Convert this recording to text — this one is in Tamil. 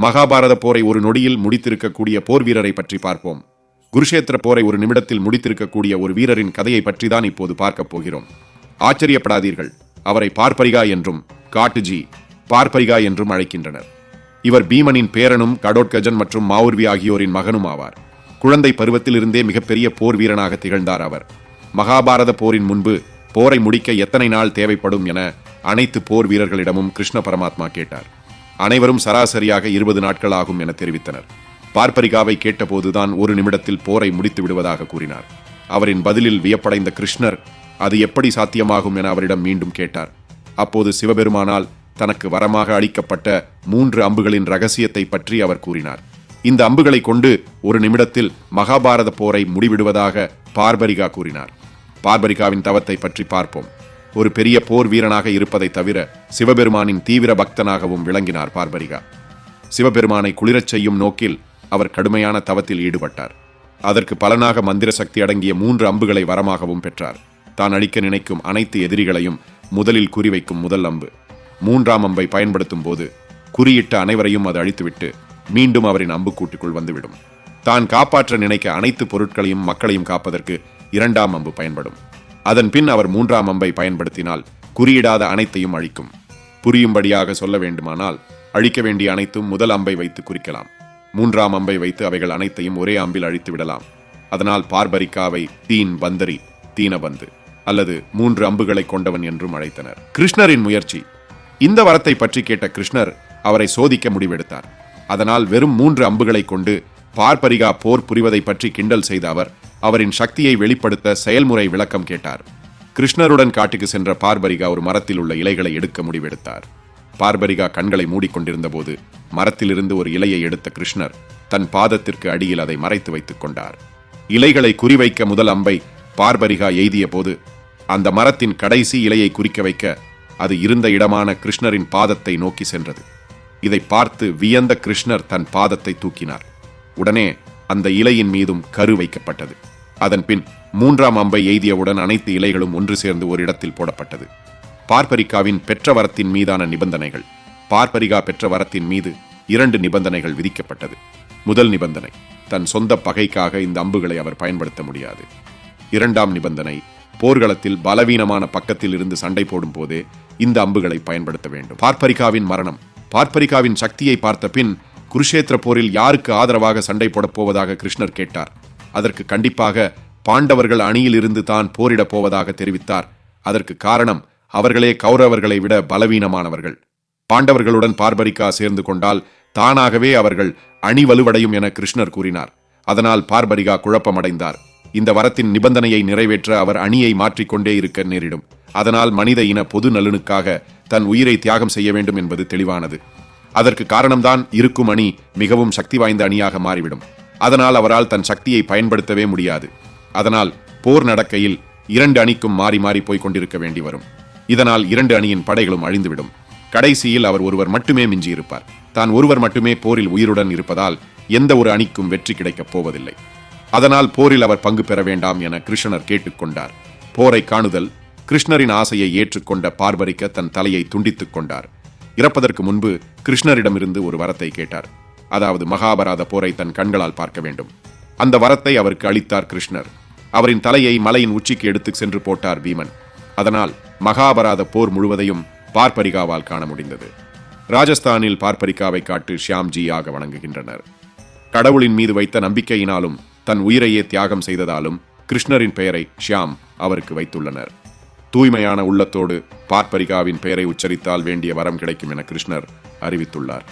மகாபாரத போரை ஒரு நொடியில் முடித்திருக்கக்கூடிய போர் வீரரை பற்றி பார்ப்போம். குருஷேத்திர போரை ஒரு நிமிடத்தில் முடித்திருக்கக்கூடிய ஒரு வீரரின் கதையை பற்றி தான் இப்போது பார்க்கப் போகிறோம். ஆச்சரியப்படாதீர்கள். அவரை பார்ப்பரிகா என்றும் காட்டுஜி பார்ப்பரிகா என்றும் அழைக்கின்றனர். இவர் பீமனின் பேரனும் கடோட்கஜன் மற்றும் மாவுர்வி ஆகியோரின் மகனும் ஆவார். குழந்தை பருவத்திலிருந்தே மிகப்பெரிய போர் வீரனாக திகழ்ந்தார் அவர். மகாபாரத போரின் முன்பு போரை முடிக்க எத்தனை நாள் தேவைப்படும் என அனைத்து போர் வீரர்களிடமும் கிருஷ்ண பரமாத்மா கேட்டார். அனைவரும் சராசரியாக இருபது நாட்கள் ஆகும் என தெரிவித்தனர். பார்ப்பரிகாவை கேட்டபோதுதான் ஒரு நிமிடத்தில் போரை முடித்து விடுவதாக கூறினார். அவரின் பதிலில் வியப்படைந்த கிருஷ்ணர் அது எப்படி சாத்தியமாகும் என அவரிடம் மீண்டும் கேட்டார். அப்போது சிவபெருமானால் தனக்கு வரமாக அளிக்கப்பட்ட மூன்று அம்புகளின் ரகசியத்தை பற்றி அவர் கூறினார். இந்த அம்புகளை கொண்டு ஒரு நிமிடத்தில் மகாபாரத போரை முடிவிடுவதாக பார்பரிகா கூறினார். பார்பரிகாவின் தவத்தை பற்றி பார்ப்போம். ஒரு பெரிய போர் வீரனாக இருப்பதை தவிர சிவபெருமானின் தீவிர பக்தனாகவும் விளங்கினார் பார்பரிகா. சிவபெருமானை குளிரச் செய்யும் நோக்கில் அவர் கடுமையான தவத்தில் ஈடுபட்டார். அதற்கு பலனாக மந்திர சக்தி அடங்கிய மூன்று அம்புகளை வரமாகவும் பெற்றார். தான் அழிக்க நினைக்கும் அனைத்து எதிரிகளையும் முதலில் குறிவைக்கும் முதல் அம்பு. மூன்றாம் அம்பை பயன்படுத்தும் போது குறியிட்ட அனைவரையும் அது அழித்துவிட்டு மீண்டும் அவரின் அம்புக்கூட்டுக்குள் வந்துவிடும். தான் காப்பாற்ற நினைக்க அனைத்து பொருட்களையும் மக்களையும் காப்பதற்கு இரண்டாம் அம்பு பயன்படும். அதன் பின் அவர் மூன்றாம் அம்பை பயன்படுத்தினால் குறியிடாத அனைத்தையும் அழிக்கும். புரியும்படியாக சொல்ல வேண்டுமானால் அழிக்க வேண்டிய அனைத்தும் முதல் அம்பை வைத்து குறிக்கலாம். மூன்றாம் அம்பை வைத்து அவைகள் அனைத்தையும் ஒரே அம்பில் அழித்து விடலாம். அதனால் பார்பரிக்காவை தீன் பந்தரி தீனபந்து அல்லது மூன்று அம்புகளை கொண்டவன் என்றும் அழைத்தனர். கிருஷ்ணரின் முயற்சி. இந்த வரத்தை பற்றி கேட்ட கிருஷ்ணர் அவரை சோதிக்க முடிவெடுத்தார். அதனால் வெறும் மூன்று அம்புகளை கொண்டு பார்பரிகா போர் புரிவதை பற்றி கிண்டல் செய்த அவர் அவரின் சக்தியை வெளிப்படுத்த செயல்முறை விளக்கம் கேட்டார். கிருஷ்ணருடன் காட்டுக்கு சென்ற பார்பரிகா ஒரு மரத்தில் உள்ள இலைகளை எடுக்க முடிவெடுத்தார். பார்பரிகா கண்களை மூடிக்கொண்டிருந்த போது மரத்திலிருந்து ஒரு இலையை எடுத்த கிருஷ்ணர் தன் பாதத்திற்கு அடியில் அதை மறைத்து வைத்துக் கொண்டார். இலைகளை குறிவைக்க முதல் அம்பை பார்பரிகா எய்திய போது அந்த மரத்தின் கடைசி இலையை குறிக்க வைக்க அது இருந்த இடமான கிருஷ்ணரின் பாதத்தை நோக்கி சென்றது. இதை பார்த்து வியந்த கிருஷ்ணர் தன் பாதத்தை தூக்கினார். உடனே அந்த இலையின் மீதும் கரு வைக்கப்பட்டது. அதன் பின் மூன்றாம் அம்பை எய்தியவுடன் அனைத்து இலைகளும் ஒன்று சேர்ந்து ஒரு இடத்தில் போடப்பட்டது. பார்பரிகாவின் பெற்ற வரத்தின் மீதான நிபந்தனைகள். பார்ப்பரிகா பெற்ற வரத்தின் மீது இரண்டு நிபந்தனைகள் விதிக்கப்பட்டது. முதல் நிபந்தனை தன் சொந்த பகைக்காக இந்த அம்புகளை அவர் பயன்படுத்த முடியாது. இரண்டாம் நிபந்தனை போர்க்களத்தில் பலவீனமான பக்கத்தில் இருந்து சண்டை போடும் போதே இந்த அம்புகளை பயன்படுத்த வேண்டும். பார்ப்பரிகாவின் மரணம் பார்ப்பரிகாவின் சக்தியை பார்த்த பின் குருஷேத்திர போரில் யாருக்கு ஆதரவாக சண்டை போடப் போவதாக கிருஷ்ணர் கேட்டார். அதற்கு கண்டிப்பாக பாண்டவர்கள் அணியிலிருந்து தான் போரிடப் போவதாக தெரிவித்தார். அதற்கு காரணம் அவர்களே கௌரவர்களை விட பலவீனமானவர்கள். பாண்டவர்களுடன் பார்பரிகா சேர்ந்து கொண்டால் தானாகவே அவர்கள் அணி வலுவடையும் என கிருஷ்ணர் கூறினார். அதனால் பார்பரிகா குழப்பமடைந்தார். இந்த வரத்தின் நிபந்தனையை நிறைவேற்ற அவர் அணியை மாற்றிக்கொண்டே இருக்க நேரிடும். அதனால் மனித இன பொது நலனுக்காக தன் உயிரை தியாகம் செய்ய வேண்டும் என்பது தெளிவானது. அதற்கு காரணம்தான் இருக்கும் அணி மிகவும் சக்தி வாய்ந்த அணியாக மாறிவிடும். அதனால் அவரால் தன் சக்தியை பயன்படுத்தவே முடியாது. அதனால் போர் நடக்கையில் இரண்டு அணிக்கும் மாறி மாறி போய்க் கொண்டிருக்க வேண்டி வரும். இதனால் இரண்டு அணியின் படைகளும் அழிந்துவிடும். கடைசியில் அவர் ஒருவர் மட்டுமே மிஞ்சியிருப்பார். தான் ஒருவர் மட்டுமே போரில் உயிருடன் இருப்பதால் எந்த ஒரு அணிக்கும் வெற்றி கிடைக்கப் போவதில்லை. அதனால் போரில் அவர் பங்கு பெற வேண்டாம் என கிருஷ்ணர் கேட்டுக்கொண்டார் போரை காணுதல் கிருஷ்ணரின் ஆசையை ஏற்றுக்கொண்ட பார்பரிக்க தன் தலையை துண்டித்துக் கொண்டார். இறப்பதற்கு முன்பு கிருஷ்ணரிடமிருந்து ஒரு வரத்தை கேட்டார். அதாவது மகாபாரத போரை தன் கண்களால் பார்க்க வேண்டும். அந்த வரத்தை அவருக்கு அளித்தார் கிருஷ்ணர். அவரின் தலையை மலையின் உச்சிக்கு எடுத்து சென்று போட்டார் பீமன். அதனால் மகாபாரத போர் முழுவதையும் பார்ப்பரிகாவால் காண முடிந்தது. ராஜஸ்தானில் பார்ப்பரிகாவை காட்டு ஷியாம்ஜியாக வணங்குகின்றனர். கடவுளின் மீது வைத்த நம்பிக்கையினாலும் தன் உயிரையே தியாகம் செய்ததாலும் கிருஷ்ணரின் பெயரை ஷியாம் அவருக்கு வைத்துள்ளனர். தூய்மையான உள்ளத்தோடு பார்ப்பரிகாவின் பெயரை உச்சரித்தால் வேண்டிய வரம் கிடைக்கும் என கிருஷ்ணர் அறிவித்துள்ளார்.